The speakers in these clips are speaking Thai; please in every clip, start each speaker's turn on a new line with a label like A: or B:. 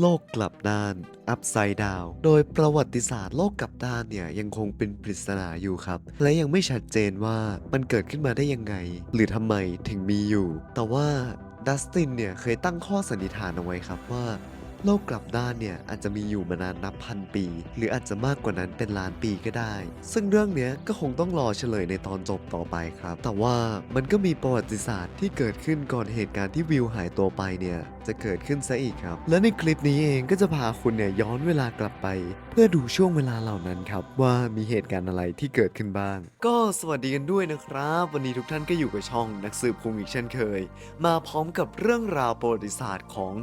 A: โลกกลับด้านอัพไซด์ดาวโดยประวัติศาสตร์โลกกลับด้านเนี่ยยังคงเป็นปริศนาอยู่ครับ และยังไม่ชัดเจนว่ามันเกิดขึ้นมาได้ยังไง หรือทำไมถึงมีอยู่ แต่ว่าดัสตินเนี่ยเคยตั้งข้อสันนิษฐานเอาไว้ครับว่า โลกกลับด้านเนี่ยอาจจะมีอยู่มานานนับพันปี หรืออาจจะมากกว่านั้นเป็นล้านปีก็ได้ ซึ่งเรื่องเนี้ยก็คงต้องรอเฉลยในตอนจบต่อไปครับ แต่ว่ามันก็มีประวัติศาสตร์ที่เกิดขึ้นก่อนเหตุการณ์ที่วิวหายตัวไปเนี่ยจะเกิดขึ้นซะอีกครับ และในคลิปนี้เองก็จะพาคุณเนี่ยย้อนเวลากลับไป เพื่อดูช่วงเวลาเหล่านั้นครับว่ามีเหตุการณ์อะไรที่เกิดขึ้นบ้าง ก็สวัสดีกันด้วยนะครับ วันนี้ทุกท่านก็อยู่กับช่องนักสืบคุงอีกเช่นเคย มาพร้อมกับเรื่องราวประวัติศาสตร์ของ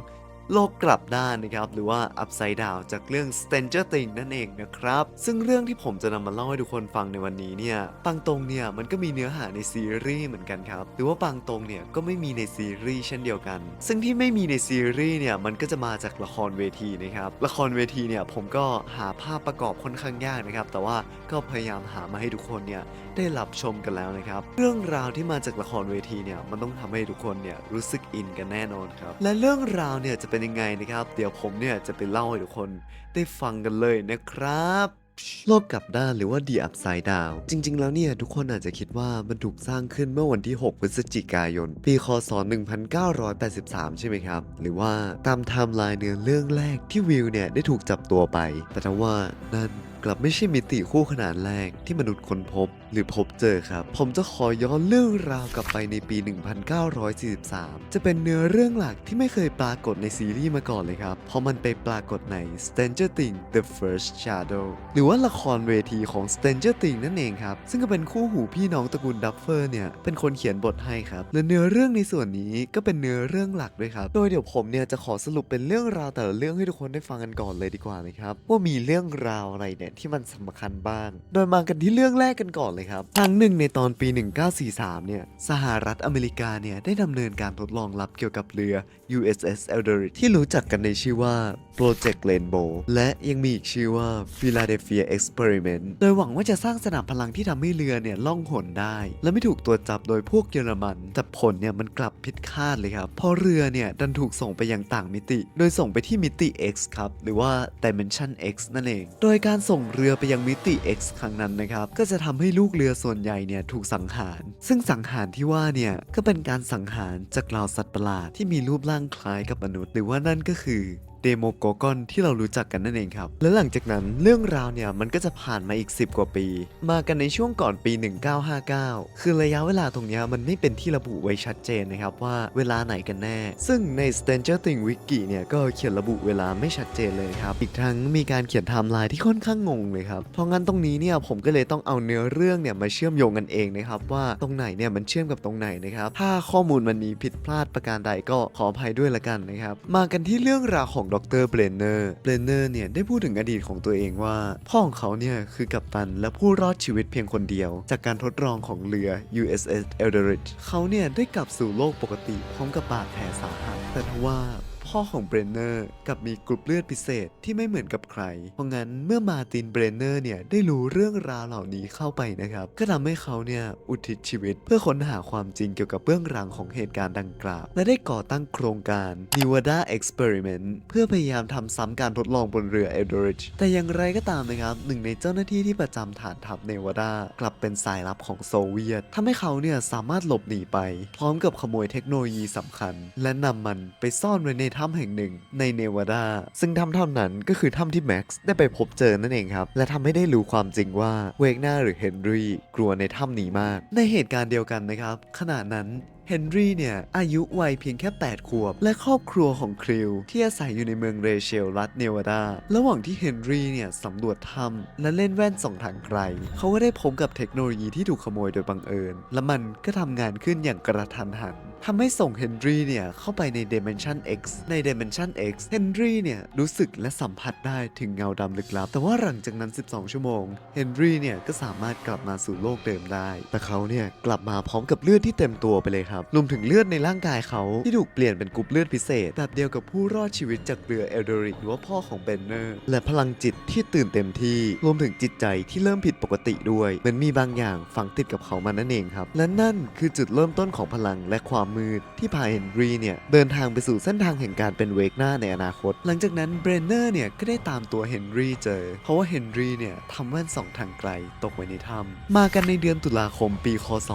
A: โลกกลับด้านนะครับ หรือว่า Upside Down จากเรื่อง Stranger Things นั่นเองนะครับ ซึ่งเรื่องที่ผมจะนำมาเล่าให้ทุกคนฟังในวันนี้เนี่ยบางตรงเนี่ยมันก็มีเนื้อหาในซีรีส์เหมือนกันครับ หรือว่าบางตรงเนี่ยก็ไม่มีในซีรีส์เช่นเดียวกัน ซึ่งที่ไม่มีในซีรีส์เนี่ยมันก็จะมาจากละครเวทีนะครับละครเวทีเนี่ยผมก็หาภาพประกอบค่อนข้างยากนะครับ แต่ว่าก็พยายามหามาให้ทุกคนเนี่ยได้รับชมกันแล้วนะครับ เรื่องราวที่มาจากละครเวทีเนี่ยมันต้องทำให้ทุกคนเนี่ยรู้สึกอินกันแน่นอนครับ และเรื่องราวเนี่ยจะเป็นยังไงนะครับ เดี๋ยวผมเนี่ยจะไปเล่าให้ทุกคนได้ฟังกันเลยนะครับโลกกลับด้านหรือว่า The Upside Down จริง ๆ แล้วเนี่ย ทุกคนอาจจะคิดว่ามันถูกสร้างขึ้นเมื่อวันที่ 6 พฤศจิกายน ปีคศ 1983 ใช่ไหมครับ หรือว่าตามไทม์ไลน์เนื้อเรื่องแรกที่วิวเนี่ย ได้ถูกจับตัวไป แต่ทว่านั่น กลับไม่ใช่มิติคู่ขนานแรกที่มนุษย์ค้นพบ หรือพบเจอครับ ผมจะขอย้อนเรื่องราวกลับไปในปี 1943 จะเป็นเนื้อเรื่องหลักที่ไม่เคยปรากฏในซีรีส์มาก่อนเลยครับ เพราะมันไปปรากฏใน Stranger Things The First Shadow หรือว่าละครเวทีของ Stranger Things นั่นเองครับ ซึ่งก็เป็นคู่หูพี่น้องตระกูลดัฟเฟอร์เนี่ย เป็นคนเขียนบทให้ครับ และเนื้อเรื่องในส่วนนี้ก็เป็นเนื้อเรื่องหลักด้วยครับ โดยเดี๋ยวผมเนี่ยจะขอสรุปเป็นเรื่องราวแต่ละเรื่องให้ทุกคนได้ฟังกันก่อนเลยดีกว่านะครับ ว่ามีเรื่องราวอะไรเนี่ยที่มันสำคัญบ้าง โดยมากันที่เรื่องแรกกันก่อนเลยครับครั้งหนึ่งในตอนปี 1943 เนี่ยสหรัฐอเมริกาเนี่ยได้ดำเนินการทดลองลับเกี่ยวกับเรือ USS Eldridge ที่รู้จักกันในชื่อว่า Project Rainbow และยังมีอีกชื่อว่า Philadelphia Experiment โดยหวังว่าจะสร้างสนามพลังที่ทำให้เรือเนี่ยล่องหนได้ และไม่ถูกตรวจจับโดยพวกเยอรมัน แต่ผลเนี่ยมันกลับผิดคาดเลยครับเพราะเรือเนี่ยดันถูกส่งไปยังต่างมิติ โดยส่งไปที่มิติ X ครับหรือว่า Dimension X นั่นเอง โดยการส่งเรือไปยังมิติ X ครั้งนั้นนะครับ ก็จะทำให้ลูกเรือส่วนใหญ่เนี่ยถูกสังหาร ซึ่งสังหารที่ว่าเนี่ยก็เป็นการสังหารจากเหล่าสัตว์ประหลาดที่มีรูปร่างคล้ายกับมนุษย์ หรือว่านั่นก็คือ เดโมโกกอนที่เรารู้จักกันนั่นเองครับ และหลังจากนั้นเรื่องราวเนี่ยมันก็จะผ่านมาอีก 10 กว่าปี มากันในช่วงก่อนปี 1959 คือระยะเวลาตรงนี้มันไม่เป็นที่ระบุไว้ชัดเจนนะครับว่าเวลาไหนกันแน่ ซึ่งใน Stranger Things Wiki เนี่ยก็เขียนระบุเวลาไม่ชัดเจนเลยครับ อีกทั้งมีการเขียนไทม์ไลน์ที่ค่อนข้างงงเลยครับ เพราะงั้นตรงนี้เนี่ยผมก็เลยต้องเอาเนื้อเรื่องเนี่ยมาเชื่อมโยงกันเองนะครับว่าตรงไหนเนี่ยมันเชื่อมกับตรงไหนนะครับถ้าข้อมูลมันมีผิดพลาดประการใดก็ขออภัยด้วยละกันนะครับมากันที่เรื่องราวของดรเบรนเนอร์เบรนเนอร์เนี่ยได้พูดถึงอดีตของตัวเองว่า พ่อของเขาเนี่ยคือกัปตันและผู้รอดชีวิตเพียงคนเดียว จากการทดลองของเรือ USS Eldridge เขาเนี่ยได้กลับสู่โลกปกติพร้อมกับบาดแผลสาหัสแต่ทว่า พ่อของเบรนเนอร์กับมีกรุ๊ปเลือดพิเศษที่ไม่เหมือนกับใคร เพราะงั้นเมื่อมาตินเบรนเนอร์เนี่ยได้รู้เรื่องราวเหล่านี้เข้าไปนะครับ ก็ทำให้เขาเนี่ยอุทิศชีวิตเพื่อค้นหาความจริงเกี่ยวกับเบื้องหลังของเหตุการณ์ดังกล่าว และได้ก่อตั้งโครงการ Nevada Experiment เพื่อพยายามทำซ้ำการทดลองบนเรือ Eldridge แต่อย่างไรก็ตามนะครับหนึ่งในเจ้าหน้าที่ที่ประจำฐานทัพเนวาดากลับเป็นสายลับของโซเวียตทำให้เขาเนี่ยสามารถหลบหนีไป พร้อมกับขโมยเทคโนโลยีสำคัญ และนำมันไปซ่อนไว้ในถำแห่งหนึ่งในเนวาดา ซึ่งถ้ำเท่านั้นก็คือถ้ำที่แม็กซ์ได้ไปพบเจอนั่นเองครับ และทำให้ได้รู้ความจริงว่าเวกนาหรือเฮนรี่กลัวในถ้ำนี้มาก ในเหตุการณ์เดียวกันนะครับ ขณะนั้นเฮนรี่เนี่ย อายุวัยเพียงแค่ 8 ขวบ และครอบครัวของคริว ที่อาศัยอยู่ในเมืองเรเชลรัฐเนวาดา ระหว่างที่เฮนรี่เนี่ยสำรวจถ้ำและเล่นแว่นส่องทางไกล เขาก็ได้พบกับเทคโนโลยีที่ถูกขโมยโดยบังเอิญ และมันก็ทำงานขึ้นอย่างกระทันหัน ทำให้ส่งเฮนรี่เนี่ย เข้าไปใน Dimension X ใน Dimension X เฮนรี่เนี่ย รู้สึกและสัมผัสได้ถึงเงาดำลึกลับ แต่ว่าหลังจากนั้น 12 ชั่วโมง เฮนรี่เนี่ย ก็สามารถกลับมาสู่โลกเดิมได้ แต่เขาเนี่ย กลับมาพร้อมกับเลือดที่เต็มตัวไปเลยครับ รวมถึงเลือดในร่างกายเขาที่ถูกเปลี่ยนเป็นกรุ๊ปเลือดพิเศษ แบบเดียวกับผู้รอดชีวิตจากเรือเอลโดริกหรือว่าพ่อของเบนเนอร์ และพลังจิตที่ตื่นเต็มที่ รวมถึงจิตใจที่เริ่มผิดปกติด้วย เหมือนมีบางอย่างฝังติดกับเขามานั่นเองครับ และนั่นคือจุดเริ่มต้นของพลังและความมืด ที่พาเฮนรี่เนี่ย เดินทางไปสู่เส้นทางแห่งการเป็นเวกหน้าในอนาคต หลังจากนั้นเบรนเนอร์เนี่ย ก็ได้ตามตัวเฮนรี่เจอ เพราะว่าเฮนรี่เนี่ยทำแว่นส่องทางไกลตกไว้ในถ้ำมากันในเดือนตุลาคมปีคศ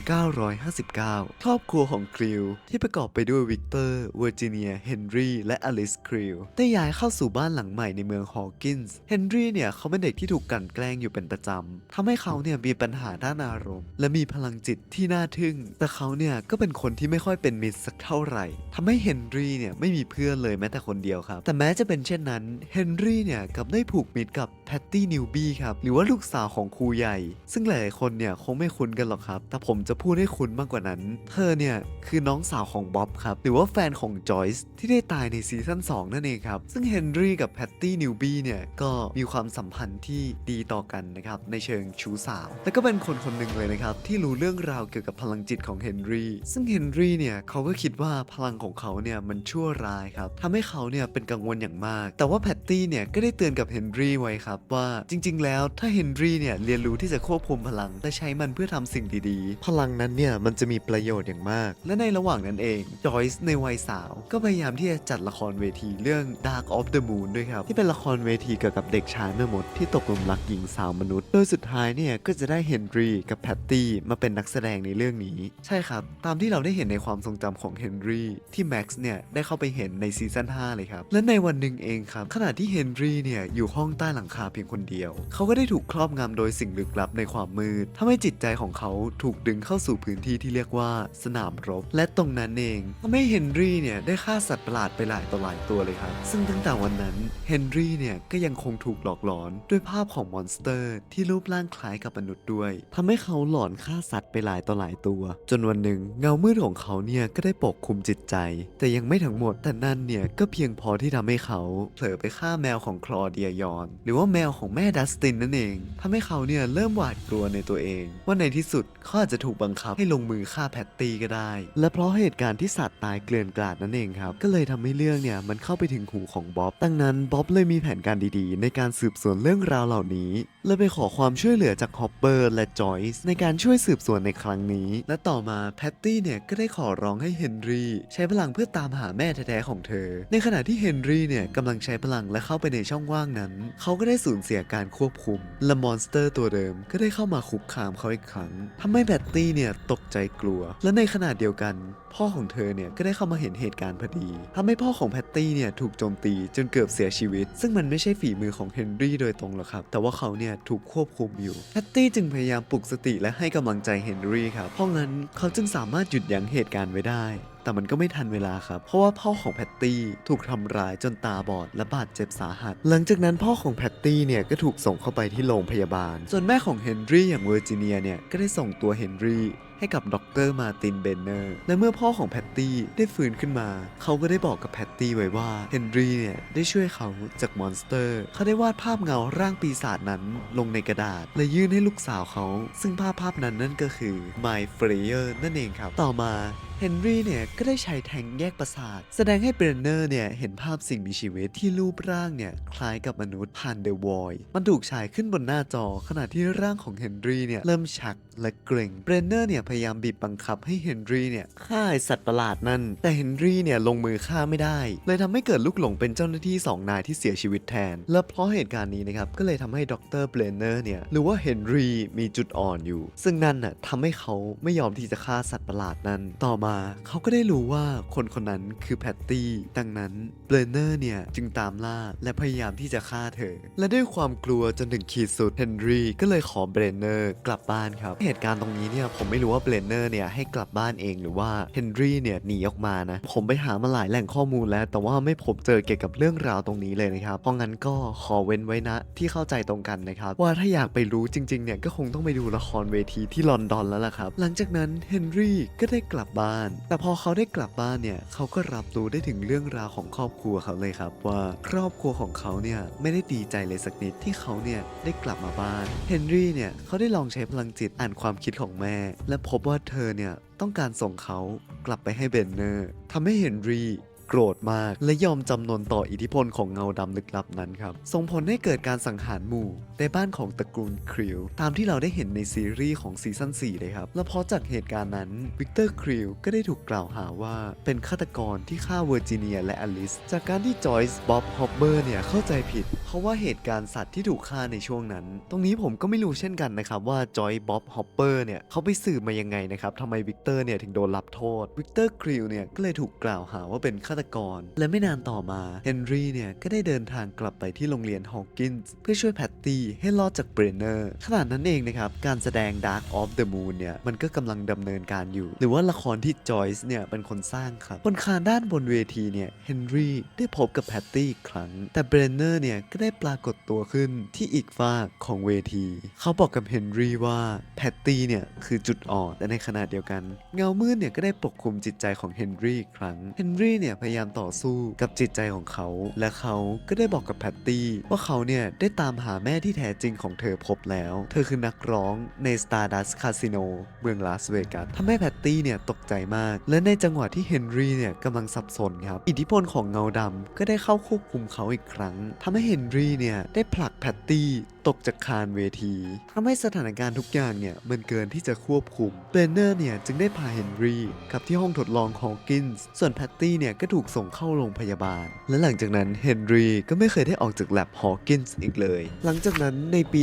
A: 1959 ครอบครัวของคริวที่ประกอบไปด้วยวิกเตอร์เวอร์จิเนียเฮนรี่และอลิสคริวได้ย้ายเข้าสู่บ้านหลังใหม่ในเมืองฮอว์กินส์เฮนรี่เนี่ยเขาเป็นเด็กที่ถูกกลั่นแกล้งอยู่เป็นประจำทำให้เขาเนี่ยมีปัญหาด้านอารมณ์ และมีพลังจิตที่น่าทึ่ง แต่เขาเนี่ยก็เป็นคนนที่ไม่ค่อยเป็นมิตรสักเท่าไหร่ทำให้เฮนรี่เนี่ยไม่มีเพื่อนเลยแม้แต่คนเดียวครับ แต่แม้จะเป็นเช่นนั้นเฮนรี่เนี่ยกลับได้ผูกมิตรกับแพตตี้นิวบี้ครับหรือว่าลูกสาวของครูใหญ่ ซึ่งหลายๆคนเนี่ยคงไม่คุ้นกันหรอกครับ แต่ผมจะพูดให้คุ้นมากกว่านั้น เธอเนี่ยคือน้องสาวของบ๊อบครับหรือว่าแฟนของจอยส์ที่ได้ตายในซีซั่น2นั่นเองครับซึ่งเฮนรี่กับแพตตี้นิวบี้เนี่ยก็มีความสัมพันธ์ที่ดีต่อกันนะครับในเชิงชู้สาว และก็เป็นคนคนหนึ่งเลยนะครับที่รู้เรื่องราวเกี่ยวกับพลังจิตของเฮนรี่ซึ่งเฮฮนรี่เนี่ยเขาก็คิดว่าพลังของเขาเนี่ยมันชั่วร้ายครับทำให้เขาเนี่ยเป็นกังวลอย่างมาก แต่ว่าแพตตี้เนี่ยก็ได้เตือนกับเฮนรี่ไว้ครับว่าจริง ๆ แล้วถ้าเฮนรี่เนี่ยเรียนรู้ที่จะควบคุมพลังและใช้มันเพื่อทำสิ่งดีๆ พลังนั้นเนี่ยมันจะมีประโยชน์อย่างมาก และในระหว่างนั้นเองจอยส์ในวัยสาว ก็พยายามที่จะจัดละครเวทีเรื่อง Dark of the Moon ด้วยครับ ที่เป็นละครเวทีเกี่ยวกับเด็กชายแม่มดที่ตกหลุมรักหญิงสาวมนุษย์ โดยสุดท้ายเนี่ยก็จะได้เฮนรี่กับแพตตี้มาเป็นนักแสดงในเรื่องนี้ ใช่ครับ ตามที่เราได้เห็นในความทรงจำของเฮนรี่ที่แม็กซ์เนี่ยได้เข้าไปเห็นในซีซั่น5เลยครับ และในวันหนึ่งเองครับขณะที่เฮนรี่เนี่ยอยู่ห้องใต้หลังคาเพียงคนเดียว เขาก็ได้ถูกครอบงำโดยสิ่งลึกลับในความมืดทำให้จิตใจของเขาถูกดึงเข้าสู่พื้นที่ที่เรียกว่าสนามรบ และตรงนั้นเองทำให้เฮนรี่เนี่ยได้ฆ่าสัตว์ประหลาดไปหลายต่อหลายตัวเลยครับ ซึ่งตั้งแต่วันนั้นเฮนรี่เนี่ยก็ยังคงถูกหลอกหลอนด้วยภาพของมอนสเตอร์ที่รูปร่างคล้ายกับมนุษย์ด้วยทำให้เขาหลอนฆ่าสัตว์ไปหลายต่อหลายตัว จนวันหนึ่งเงามืดของเขาเนี่ยก็ได้ปกคุมจิตใจ แต่ยังไม่ทั้งหมดแต่นั่นเนี่ยก็เพียงพอที่ทำให้เขาเผลอไปฆ่าแมวของคลอเดียยอน หรือว่าแมวของแม่ดัสตินนั่นเองทำให้เขาเนี่ยเริ่มหวาดกลัวในตัวเอง ว่าในที่สุดเขาอาจจะถูกบังคับให้ลงมือฆ่าแพตตี้ก็ได้ และเพราะเหตุการณ์ที่สัตว์ตายเกลื่อนกลาดนั่นเองครับก็เลยทำให้เรื่องเนี่ยมันเข้าไปถึงหูของบ๊อบดังนั้นบ๊อบเลยมีแผนการดีๆ ในการสืบสวนเรื่องราวเหล่านี้ และไปขอความช่วยเหลือจากฮอปเปอร์และจอยส์ในการช่วยสืบสวนในครั้งนี้ และต่อมาแพตตี้เนี่ยก็ได้ขอร้องให้เฮนรี่ใช้พลังเพื่อตามหาแม่แท้ๆของเธอ ในขณะที่เฮนรี่เนี่ยกำลังใช้พลังและเข้าไปในช่องว่างนั้น เขาก็ได้สูญเสียการควบคุม และมอนสเตอร์ตัวเดิมก็ได้เข้ามาคุกคามเขาอีกครั้งทำให้แบตตี้เนี่ยตกใจกลัว และในขณะเดียวกัน พ่อของเธอเนี่ยก็ได้เข้ามาเห็นเหตุการณ์พอดีทำให้พ่อของแพตตี้เนี่ยถูกโจมตีจนเกือบเสียชีวิต ซึ่งมันไม่ใช่ฝีมือของเฮนรี่โดยตรงหรอกครับ แต่ว่าเขาเนี่ยถูกควบคุมอยู่ แพตตี้จึงพยายามปลุกสติและให้กำลังใจเฮนรี่ครับ เพราะงั้นเขาจึงสามารถหยุดยั้งเหตุการณ์ไว้ได้แต่มันก็ไม่ทันเวลาครับ เพราะว่าพ่อของแพตตี้ถูกทำร้ายจนตาบอดและบาดเจ็บสาหัส หลังจากนั้นพ่อของแพตตี้เนี่ยก็ถูกส่งเข้าไปที่โรงพยาบาล ส่วนแม่ของเฮนรี่อย่างเวอร์จิเนียเนี่ยก็ได้ส่งตัวเฮนรี่ ให้กับดรมาร์ตินเบนเนอร์ และเมื่อพ่อของแพตตี้ได้ฟื้นขึ้นมา เขาก็ได้บอกกับแพตตี้ไว้ว่าเฮนรี่เนี่ยได้ช่วยเขาจากมอนสเตอร์ เขาได้วาดภาพเงาร่างปีศาจนั้นลงในกระดาษ และยื่นให้ลูกสาวเขา ซึ่งภาพภาพนั้นนั่นก็คือ My f r e y e r นั่นเองครับ ต่อมาเฮนรี่เนี่ยก็ได้ใช้แทงแยกประสาท แสดงให้เบรนเนอร์เนี่ยเห็นภาพสิ่งมีชีวิตที่รูปร่างเนี่ยคล้ายกับมนุษย์ผ่านเดอะวอยมันถูกฉายขึ้นบนหน้าจอ ขณะที่ร่างของเฮนรี่เนี่ยเริ่มชักและเกร็งเบรนเนอร์เนี่ยพยายามบีบบังคับให้เฮนรี่เนี่ยฆ่าสัตว์ประหลาดนั่น แต่เฮนรี่เนี่ยลงมือฆ่าไม่ได้ เลยทำให้เกิดลูกหลงเป็นเจ้าหน้าที่สองนายที่เสียชีวิตแทน และเพราะเหตุการณ์นี้นะครับก็เลยทำให้ดรเบรนเนอร์เนี่ยหรือว่าเฮนรี่มีจุดอ่อนอยู่ ซึ่งนั่นน่ะทำให้เขาไม่ยอมที่จะฆ่าสัตว์ประหลาดนั้นต่อมาเขาก็ได้รู้ว่าคนคนนั้นคือแพตตี้ ดังนั้นเบรนเนอร์เนี่ยจึงตามล่าและพยายามที่จะฆ่าเธอ และด้วยความกลัวจนถึงขีดสุดเฮนรี่ก็เลยขอเบรนเนอร์กลับบ้านครับ เหตุการณ์ตรงนี้เนี่ยผมไม่รู้ว่าเบรนเนอร์เนี่ยให้กลับบ้านเองหรือว่าเฮนรี่เนี่ยหนีออกมานะ ผมไปหามาหลายแหล่งข้อมูลแล้ว แต่ว่าไม่พบเจอเกี่ยวกับเรื่องราวตรงนี้เลยนะครับ เพราะงั้นก็ขอเว้นไว้นะที่เข้าใจตรงกันนะครับ ว่าถ้าอยากไปรู้จริงๆเนี่ยก็คงต้องไปดูละครเวทีที่ลอนดอนแล้วล่ะครับ หลังจากนั้นเฮนรี่ก็ได้กลับบ้านบ้าน แต่พอเขาได้กลับบ้านเนี่ยเขาก็รับรู้ได้ถึงเรื่องราวของครอบครัวเขาเลยครับ ว่าครอบครัวของเขาเนี่ยไม่ได้ดีใจเลยสักนิดที่เขาเนี่ยได้กลับมาบ้านเฮนรี่เนี่ยเขาได้ลองใช้พลังจิตอ่านความคิดของแม่ และพบว่าเธอเนี่ยต้องการส่งเขากลับไปให้เบนเนอร์ทำให้เฮนรี่ โกรธมาก และยอมจำนนต่ออิทธิพลของเงาดำลึกลับนั้นครับ ส่งผลให้เกิดการสังหารหมู่ในบ้านของตระกูลคริลตามที่เราได้เห็นในซีรีส์ของซีซั่น4เลยครับและเพราะจากเหตุการณ์นั้นวิกเตอร์คริลก็ได้ถูกกล่าวหาว่าเป็นฆาตกรที่ฆ่าเวอร์จิเนียและอลิสจากการที่จอยส์บ๊อบฮอปเปอร์เนี่ยเข้าใจผิด เพราะว่าเหตุการณ์สัตว์ที่ถูกฆ่าในช่วงนั้น ตรงนี้ผมก็ไม่รู้เช่นกันนะครับว่าจอยบ๊อบฮอปเปอร์เนี่ยเขาไปสืบมายังไงนะครับทำไมวิกเตอร์เนี่ยถึงโดนรับโทษวิกเตอร์คริลเนี่ยก็เลยถูกกล่าวหาว่าเป็นฆาตกร และไม่นานต่อมาเฮนรี่เนี่ยก็ได้เดินทางกลับไปที่โรงเรียนฮอวกินส์เพื่อช่วยแพตตี้ให้รอดจากเบรนเนอร์ขนาดนั้นเองนะครับ การแสดง Dark of the Moon เนี่ยมันก็กำลังดำเนินการอยู่ หรือว่าละครที่จอยส์เนี่ยเป็นคนสร้างครับบนคานด้านบนเวทีเนี่ยเฮนรี่ได้พบกับแพตตี้อีกครั้ง แต่เบรนเนอร์เนี่ยก็ได้ปรากฏตัวขึ้นที่อีกฝากของเวที เขาบอกกับเฮนรี่ว่าแพตตี้เนี่ยคือจุดอ่อนแต่ในขณะเดียวกัน เงามืดเนี่ยก็ได้ปกคลุมจิตใจของเฮนรี่อีกครั้งเฮนรี่เนี่ยพยายามต่อสู้กับจิตใจของเขา และเขาก็ได้บอกกับแพตตี้ว่าเขาเนี่ยได้ตามหาแม่ที่แท้จริงของเธอพบแล้ว เธอคือนักร้องใน Stardust Casino เมืองลาสเวกัสทำให้แพตตี้เนี่ยตกใจมาก และในจังหวะที่เฮนรี่เนี่ยกำลังสับสนครับ อิทธิพลของเงาดำก็ได้เข้าควบคุมเขาอีกครั้งทำให้เฮนรี่เนี่ยได้ผลักแพตตี้ ตกจากคานเวทีทำให้สถานการณ์ทุกอย่างเนี่ยมันเกินที่จะควบคุมเบรนเนอร์เนี่ยจึงได้พาเฮนรี่กลับที่ห้องทดลองฮอว์กินส์ส่วนแพตตี้เนี่ยก็ถูกส่งเข้าโรงพยาบาล และหลังจากนั้นเฮนรี่ก็ไม่เคยได้ออกจากแลบฮอว์กินส์อีกเลย หลังจากนั้นในปี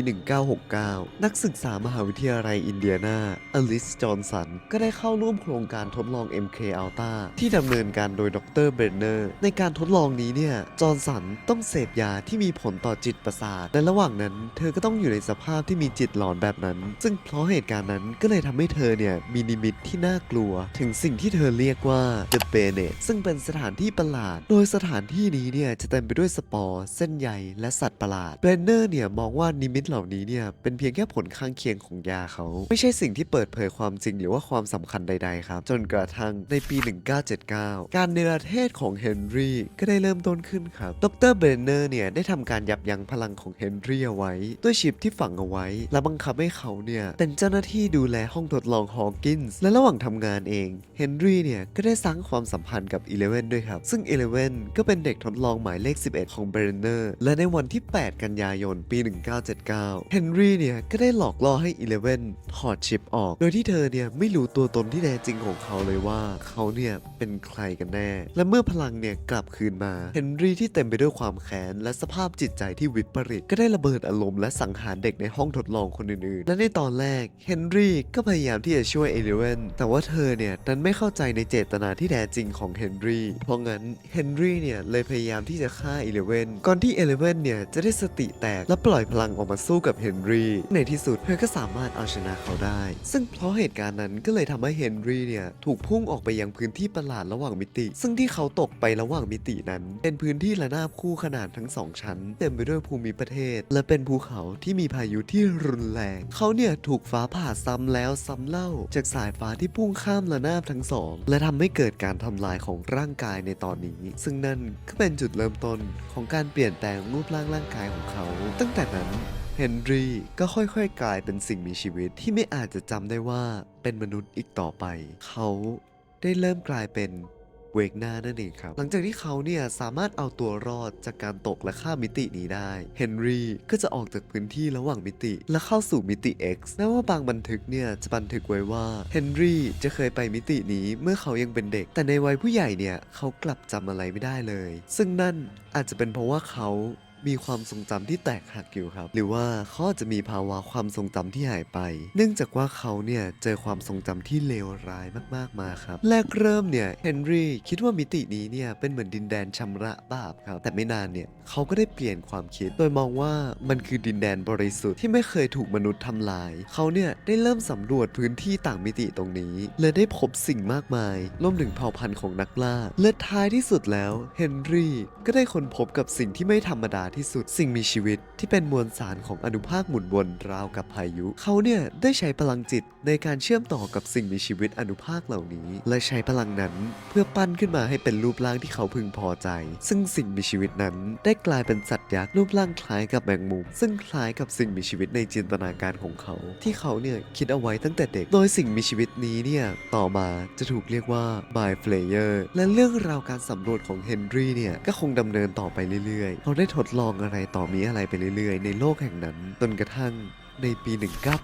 A: 1969 นักศึกษามหาวิทยาลัยอินเดียนาอลิสจอห์นสันก็ได้เข้าร่วมโครงการทดลอง MK Ultra ที่ดำเนินการโดยดรเบรนเนอร์ในการทดลองนี้เนี่ยจอห์นสันต้องเสพยาที่มีผลต่อจิตประสาทและระหว่างนั้นเธอก็ต้องอยู่ในสภาพที่มีจิตหลอนแบบนั้น ซึ่งเพราะเหตุการณ์นั้นก็เลยทำให้เธอเนี่ยมีนิมิตที่น่ากลัว ถึงสิ่งที่เธอเรียกว่า The b e n e t ซึ่งเป็นสถานที่ประหลาด โดยสถานที่นี้เนี่ยจะเต็มไปด้วยสปอร์ เส้นใยและสัตว์ประหลาดเบรนเนอร์เนี่ยมองว่านิมิตเหล่านี้เนี่ยเป็นเพียงแค่ผลข้างเคียงของยาเขา ไม่ใช่สิ่งที่เปิดเผยความจริงหรือว่าความสำคัญใดๆครับ จนกระทั่งในปี 1979 การเนรเทศของเฮนรี่ก็ได้เริ่มต้นขึ้นครับ ดรเบรนเนอร์เนี่ยได้ทำการยับยั้งพลังของเฮนรี่เอาไว้ด้วยชิปที่ฝังเอาไว้ และบังคับให้เขาเนี่ยเป็นเจ้าหน้าที่ดูแลห้องทดลองฮอว์กินส์และระหว่างทำงานเองเฮนรี่เนี่ยก็ได้สร้างความสัมพันธ์กับอีเลเวนด้วยครับ ซึ่งอีเลเวนก็เป็นเด็กทดลองหมายเลข 11 ของเบรนเนอร์และในวันที่ 8 กันยายนปี 1979เฮนรี่เนี่ยก็ได้หลอกล่อให้อีเลเวนถอดชิปออก โดยที่เธอเนี่ยไม่รู้ตัวตนที่แท้จริงของเขาเลยว่าเขาเนี่ยเป็นใครกันแน่ และเมื่อพลังเนี่ยกลับคืนมาเฮนรี่ที่เต็มไปด้วยความแค้นและสภาพจิตใจที่วิปริตก็ได้ระเบิดอารมณ์และสังหารเด็กในห้องทดลองคนอื่นๆ และในตอนแรกเฮนรี่ก็พยายามที่จะช่วยเอเลเวนแต่ว่าเธอเนี่ยดันไม่เข้าใจในเจตนาที่แท้จริงของเฮนรี่เพราะงั้นเฮนรี่เนี่ยเลยพยายามที่จะฆ่าเอเลเวนก่อนที่เอเลเวนเนี่ยจะได้สติแตกและปล่อยพลังออกมาสู้กับเฮนรี่ในที่สุดเธอก็สามารถเอาชนะเขาได้ ซึ่งเพราะเหตุการณ์นั้นก็เลยทำให้เฮนรี่เนี่ยถูกพุ่งออกไปยังพื้นที่ประหลาดระหว่างมิติ ซึ่งที่เขาตกไประหว่างมิตินั้น เป็นพื้นที่ระนาบคู่ขนาดทั้งสองชั้น เต็มไปด้วยภูมิประเทศ และเป็นภููเขาที่มีพายุที่รุนแรง เขาเนี่ยถูกฟ้าผ่าซ้ำแล้วซ้ำเล่า จากสายฟ้าที่พุ่งข้ามระนาบทั้งสอง และทำให้เกิดการทำลายของร่างกายในตอนนี้ ซึ่งนั่นก็เป็นจุดเริ่มต้นของการเปลี่ยนแปลงรูปร่างร่างกายของเขา ตั้งแต่นั้นเฮนรี่ก็ค่อยๆ กลายเป็นสิ่งมีชีวิตที่ไม่อาจจะจำได้ว่าเป็นมนุษย์อีกต่อไป เขาได้เริ่มกลายเป็น เวกหน้านั่นเองครับ หลังจากที่เขาเนี่ยสามารถเอาตัวรอดจากการตกและข้ามมิตินี้ได้ เฮนรี่ก็จะออกจากพื้นที่ระหว่างมิติ และเข้าสู่มิติ X แม้ว่าบางบันทึกเนี่ยจะบันทึกไว้ว่าเฮนรี่จะเคยไปมิตินี้เมื่อเขายังเป็นเด็ก แต่ในวัยผู้ใหญ่เนี่ยเขากลับจำอะไรไม่ได้เลย ซึ่งนั่นอาจจะเป็นเพราะว่าเขา มีความทรงจำที่แตกหักอยู่ครับ หรือว่าเขาจะมีภาวะความทรงจำที่หายไป เนื่องจากว่าเขาเนี่ยเจอความทรงจำที่เลวร้ายมากๆมาครับ แรกเริ่มเนี่ยเฮนรี่คิดว่ามิตินี้เนี่ยเป็นเหมือนดินแดนชำระบาปครับ แต่ไม่นานเนี่ยเขาก็ได้เปลี่ยนความคิด โดยมองว่ามันคือดินแดนบริสุทธิ์ที่ไม่เคยถูกมนุษย์ทำลาย เขาเนี่ยได้เริ่มสำรวจพื้นที่ต่างมิติตรงนี้และได้พบสิ่งมากมายรวมถึงเผ่าพันธุ์ของนักล่าและท้ายที่สุดแล้วเฮนรี่ก็ได้ค้นพบกับสิ่งที่ไม่ธรรมดาที่สุด สิ่งมีชีวิตที่เป็นมวลสารของอนุภาคหมุนวนราวกับพายุ เขาเนี่ยได้ใช้พลังจิตในการเชื่อมต่อกับสิ่งมีชีวิตอนุภาคเหล่านี้ และใช้พลังนั้นเพื่อปั้นขึ้นมาให้เป็นรูปร่างที่เขาพึงพอใจ ซึ่งสิ่งมีชีวิตนั้นได้กลายเป็นสัตว์ยักษ์รูปร่างคล้ายกับแมงมุม ซึ่งคล้ายกับสิ่งมีชีวิตในจินตนาการของเขา ที่เขาเนี่ยคิดเอาไว้ตั้งแต่เด็ก โดยสิ่งมีชีวิตนี้เนี่ยต่อมาจะถูกเรียกว่า My Flayer และเรื่องราวการสำรวจของเฮนรี่เนี่ยก็คงดำเนินต่อไปเรื่อยๆ เขาได้ทดลองอะไรต่อมีอะไรไปเรื่อยๆ ในโลกแห่งนั้น จนกระทั่ง ในปี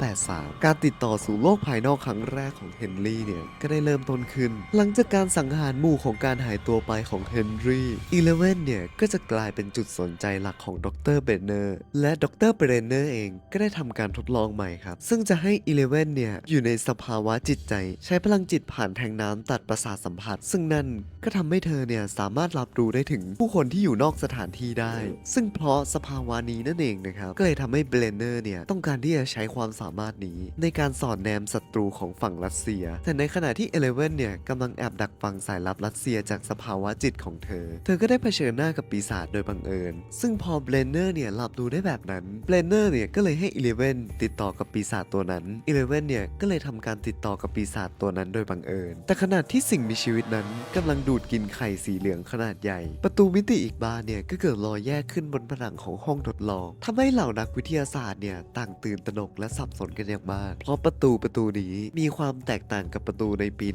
A: 1983 การติดต่อสู่โลกภายนอกครั้งแรกของเฮนรี่เนี่ย ก็ได้เริ่มต้นขึ้น หลังจากการสังหารหมู่ของการหายตัวไปของเฮนรี่อีเลเวนเนี่ย ก็จะกลายเป็นจุดสนใจหลักของดรเบรนเนอร์และดรเบรนเนอร์เองก็ได้ทำการทดลองใหม่ครับ ซึ่งจะให้อีเลเวนเนี่ย อยู่ในสภาวะจิตใจ ใช้พลังจิตผ่านแทงน้ำตัดประสาทสัมผัส ซึ่งนั่นก็ทำให้เธอเนี่ยสามารถรับรู้ได้ถึงผู้คนที่อยู่นอกสถานที่ได้ ซึ่งเพราะสภาวะนี้นั่นเองนะครับก็เลยทำให้เบรนเนอร์เนี่ยต้องการที่จะใช้ความสามารถนี้ในการสอนแนมศัตรูของฝั่งรัสเซีย แต่ในขณะที่เอเลเวนเนี่ยกำลังแอบดักฟังสายลับรัสเซียจากสภาวะจิตของเธอ เธอก็ได้เผชิญหน้ากับปีศาจโดยบังเอิญ ซึ่งพอเบรนเนอร์เนี่ยรับรู้ได้แบบนั้น เบรนเนอร์เนี่ยก็เลยให้เอเลเวนติดต่อกับปีศาจตัวนั้น เอเลเวนเนี่ยก็เลยทำการติดต่อกับปีศาจตัวนั้นโดยบังเอิญ แต่ขณะที่สิ่งมีชีวิตนั้นกำลังดูดกินไข่สีเหลืองขนาดใหญ่ ประตูมิติอีกบานเนี่ยก็เกิดรอยแยกขึ้นบนผนังของห้องทดลองทำให้เหล่านักวิทยาศาสตร์เนี่ยต่างตื่นตระหนกและสับสนกันอย่างมาก เพราะประตูประตูนี้มีความแตกต่างกับประตูในปี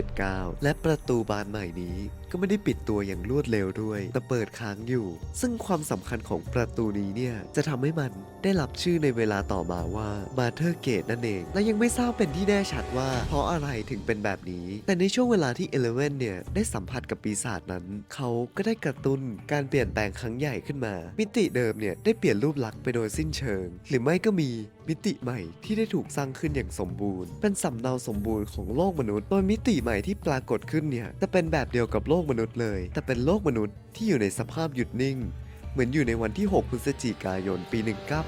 A: 1979 และประตูบานใหม่นี้ ก็ไม่ได้ปิดตัวอย่างรวดเร็วด้วย แต่เปิดค้างอยู่ ซึ่งความสำคัญของประตูนี้เนี่ย จะทำให้มันได้รับชื่อในเวลาต่อมาว่ามาเธอร์เกตนั่นเอง และยังไม่ทราบเป็นที่แน่ชัดว่า เพราะอะไรถึงเป็นแบบนี้ แต่ในช่วงเวลาที่เอเลเวนเนี่ย ได้สัมผัสกับปีศาจนั้น เขาก็ได้กระตุ้นการเปลี่ยนแปลงครั้งใหญ่ขึ้นมา มิติเดิมเนี่ยได้เปลี่ยนรูปลักษณ์ไปโดยสิ้นเชิง หรือไม่ก็มีมิติใหม่ที่ได้ถูกสร้างขึ้นอย่างสมบูรณ์ เป็นสำเนาสมบูรณ์ของโลกมนุษย์ โดยมิติใหม่ที่ปรากฏขึ้นเนี่ยจะเป็นแบบเดียวกับโลกมนุษย์เลย แต่เป็นโลกมนุษย์ที่อยู่ในสภาพหยุดนิ่ง เหมือนอยู่ในวันที่ 6 พฤศจิกายน ปี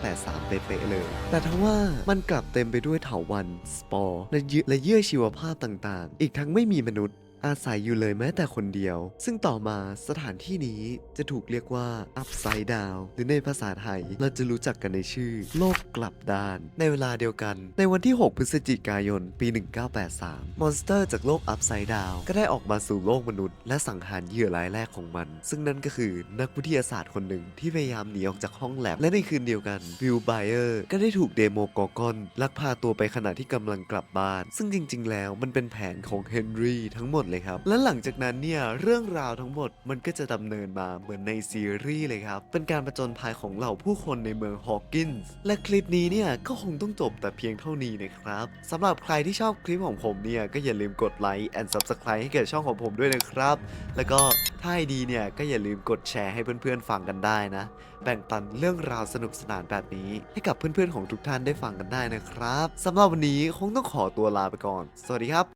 A: 1983 เป๊ะๆเลย แต่ทว่ามันกลับเต็มไปด้วยเถาวัลย์สปอร์และเยื่อและเยื่อชีวภาพต่างๆ อีกทั้งไม่มีมนุษย์ อาศัยอยู่เลยแม้แต่คนเดียว ซึ่งต่อมาสถานที่นี้จะถูกเรียกว่า Upside Down หรือในภาษาไทย เราจะรู้จักกันในชื่อ โลกกลับด้าน ในเวลาเดียวกัน ในวันที่ 6 พฤศจิกายน ปี 1983 มอนสเตอร์จากโลก Upside Down ก็ได้ออกมาสู่โลกมนุษย์ และสังหารเหยื่อรายแรกของมัน ซึ่งนั่นก็คือนักวิทยาศาสตร์คนหนึ่งที่พยายามหนีออกจากห้องแลบและในคืนเดียวกันวิลไบเออร์ก็ได้ถูกเดโมกอร์กอนลักพาตัวไปขณะที่กำลังกลับบ้าน ซึ่งจริง ๆ แล้วมันเป็นแผนของเฮนรี่ทั้งหมดเลยครับ และหลังจากนั้นเนี่ยเรื่องราวทั้งหมดมันก็จะดำเนินมาเหมือนในซีรีส์เลยครับ เป็นการประจนภัยของเหล่าผู้คนในเมืองฮอว์กินส์และคลิปนี้เนี่ยก็คงต้องจบแต่เพียงเท่านี้นะครับสำหรับใครที่ชอบคลิปของผมเนี่ยก็อย่าลืมกดไลค์ and subscribe ให้กับช่องของผมด้วยนะครับ แล้วก็ถ้าดีเนี่ยก็อย่าลืมกดแชร์ให้เพื่อนๆฟังกันได้นะ แบ่งปันเรื่องราวสนุกสนานแบบนี้ ให้กับเพื่อนๆของทุกท่านได้ฟังกันได้นะครับสำหรับวันนี้คงต้องขอตัวลาไปก่อน สวัสดีครับ